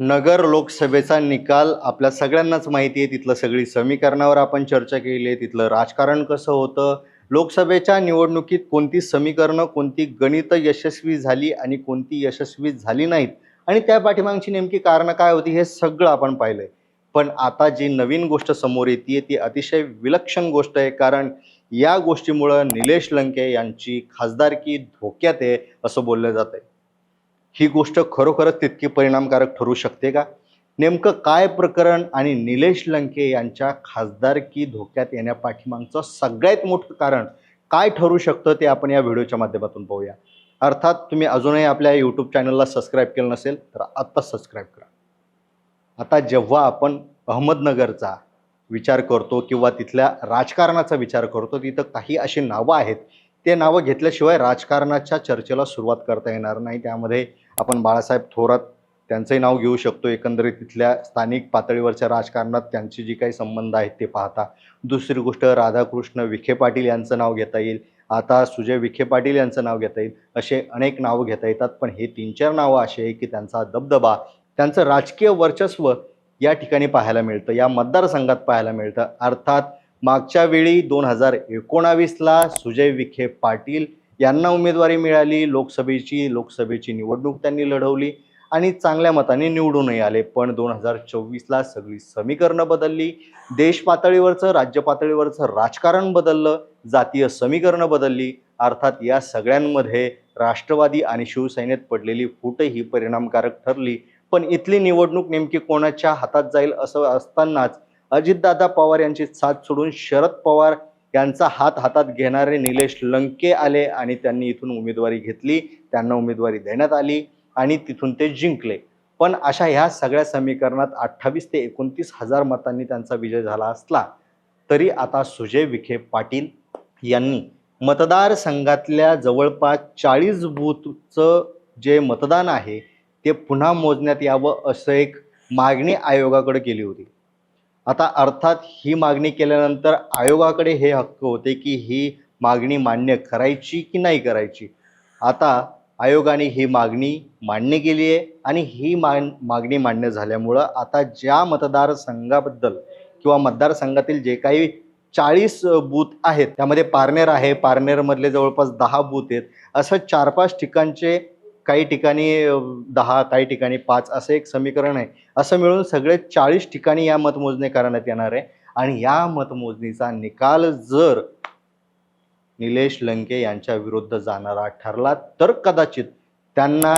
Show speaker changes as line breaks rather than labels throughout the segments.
नगर लोकसभेचा निकाल आपल्या सगळ्यांनाच माहिती आहे. तिथलं सगळी समीकरणावर आपण चर्चा केली आहे. तिथलं राजकारण कसं होतं? लोकसभेच्या निवडणुकीत कोणती समीकरणं कोणती गणितं यशस्वी झाली आणि कोणती यशस्वी झाली नाहीत? आणि त्या पाठीमागची नेमकी कारणं काय होती हे सगळं आपण पाहिलंय. पण आता जी नवीन गोष्ट समोर येते ती अतिशय विलक्षण गोष्ट आहे. कारण या गोष्टीमुळं निलेश लंके यांची खासदारकी धोक्यात आहे असं बोललं जात आहे ही गोष्ट खरोखरच तितकी परिणामकारक ठरू शकते का? नेमकं काय प्रकरण आणि निलेश लंके यांच्या खासदारकी धोक्यात येण्यापाठीमागचं सगळ्यात मोठं कारण काय ठरू शकतं ते आपण या व्हिडिओच्या माध्यमातून पाहूया. अर्थात तुम्ही अजूनही आपल्या यूट्यूब चॅनलला सबस्क्राईब केलं नसेल तर आत्ता सबस्क्राईब करा. आता जेव्हा आपण अहमदनगरचा विचार करतो किंवा तिथल्या राजकारणाचा विचार करतो तिथं काही अशी नावं आहेत. ते नावं घेतल्याशिवाय राजकारणाच्या चर्चेला सुरुवात करता येणार नाही. त्यामध्ये आपण बाळासाहेब थोरात त्यांचंही नाव घेऊ शकतो. एकंदरीत तिथल्या स्थानिक पातळीवरच्या राजकारणात त्यांची जी काही संबंध आहेत ते पाहता. दुसरी गोष्ट राधाकृष्ण विखे पाटील यांचं नाव घेता येईल. आता सुजय विखे पाटील यांचं नाव घेता येईल. असे अनेक नावं घेता येतात. पण हे तीन चार नावं असे आहे की त्यांचा दबदबा त्यांचं राजकीय वर्चस्व या ठिकाणी पाहायला मिळतं. या मतदारसंघात पाहायला मिळतं. अर्थात मागच्या वेळी दोन हजार एकोणावीसला सुजय विखे पाटील यांना उमेदवारी मिळाली लोकसभेची लोकसभेची निवडणूक त्यांनी लढवली आणि चांगल्या मताने निवडूनही आले. पण दोन हजार चोवीसला सगळी समीकरणं बदलली. देश पातळीवरचं राज्य पातळीवरचं राजकारण बदललं जातीय समीकरणं बदलली. अर्थात या सगळ्यांमध्ये राष्ट्रवादी आणि शिवसेनेत पडलेली फूट ही परिणामकारक ठरली. पण इथली निवडणूक नेमकी कोणाच्या हातात जाईल असं असतानाच अजितदादा पवार यांची साथ सोडून शरद पवार त्यांचा हात हातात घेणारे निलेश लंके आले आणि त्यांनी इथून उमेदवारी घेतली. त्यांना उमेदवारी देण्यात आली आणि तिथून ते जिंकले. पण अशा ह्या सगळ्या समीकरणात अठ्ठावीस ते एकोणतीस हजार मतांनी त्यांचा विजय झाला असला तरी आता सुजय विखे पाटील यांनी मतदारसंघातल्या जवळपास चाळीस बूथचं जे मतदान आहे ते पुन्हा मोजण्यात यावं असं एक मागणी आयोगाकडे केली होती. आता अर्थात ही मागणी केल्यानंतर आयोगाकडे हे हक्क होते की ही मागणी मान्य करायची की नाही करायची? आता आयोगाने ही मागणी मान्य केली आहे आणि ही मान मागणी मान्य झाल्यामुळं आता ज्या मतदारसंघाबद्दल किंवा मतदारसंघातील जे काही चाळीस बूथ आहेत त्यामध्ये पारनेर आहे पारनेरमधले जवळपास दहा बूथ आहेत असं चार पाच ठिकाणचे काही ठिकाणी दहा काही ठिकाणी पाच असं एक समीकरण आहे. असं मिळून सगळे चाळीस ठिकाणी या मतमोजणी करण्यात येणार आहे. आणि या मतमोजणीचा निकाल जर निलेश लंके यांच्या विरुद्ध जाणारा ठरला तर कदाचित त्यांना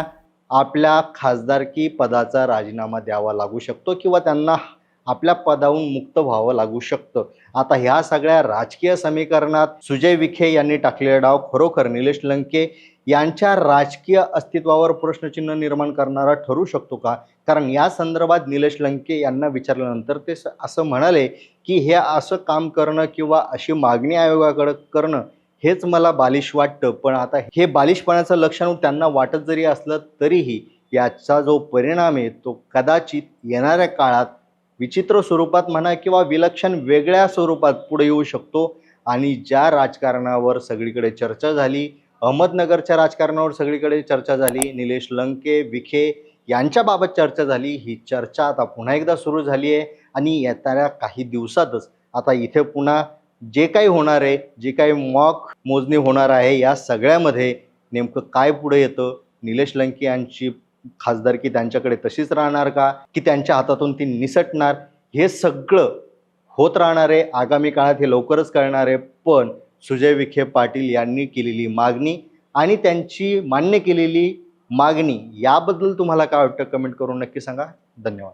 आपल्या खासदारकी पदाचा राजीनामा द्यावा लागू शकतो किंवा त्यांना आपल्या पदाहून मुक्त व्हावं लागू शकतं. आता ह्या सगळ्या राजकीय समीकरणात सुजय विखे यांनी टाकलेला डाव खरोखर निलेश लंके यांच्या राजकीय अस्तित्वावर प्रश्नचिन्ह निर्माण करणारा ठरू शकतो का? कारण या संदर्भात निलेश लंके यांना विचारल्यानंतर ते स- असं म्हणाले की हे असं काम करणं किंवा अशी मागणी आयोगाकडं करणं हेच मला बालिश वाटतं. पण आता हे बालिशपणाचं लक्षण त्यांना वाटत जरी असलं तरीही याचा जो परिणाम आहे तो कदाचित येणाऱ्या काळात विचित्र स्वरूपात म्हणा किंवा विलक्षण वेगळ्या स्वरूपात पुढे येऊ शकतो. आणि ज्या राजकारणावर सगळीकडे चर्चा झाली अहमदनगरच्या राजकारणावर सगळीकडे चर्चा झाली निलेश लंके विखे यांच्याबाबत चर्चा झाली ही चर्चा आता पुन्हा एकदा सुरू झाली आहे. आणि येणाऱ्या काही दिवसातच आता इथे पुन्हा जे काही होणार आहे जे काही मॉक मोजणी होणार आहे या सगळ्यामध्ये नेमकं काय पुढे येतं? निलेश लंके यांची खासदारकी त्यांच्याकडे तशीच राहणार का? की त्यांच्या हातातून ती निसटणार? हे सगळं होत राहणार आहे. आगामी काळात हे लवकरच करणार आहे. पण सुजय विखे पाटील यांनी केलेली मागणी आणि त्यांची मान्य केलेली मागणी याबद्दल तुम्हाला काय वाटतं? कमेंट करून नक्की सांगा. धन्यवाद.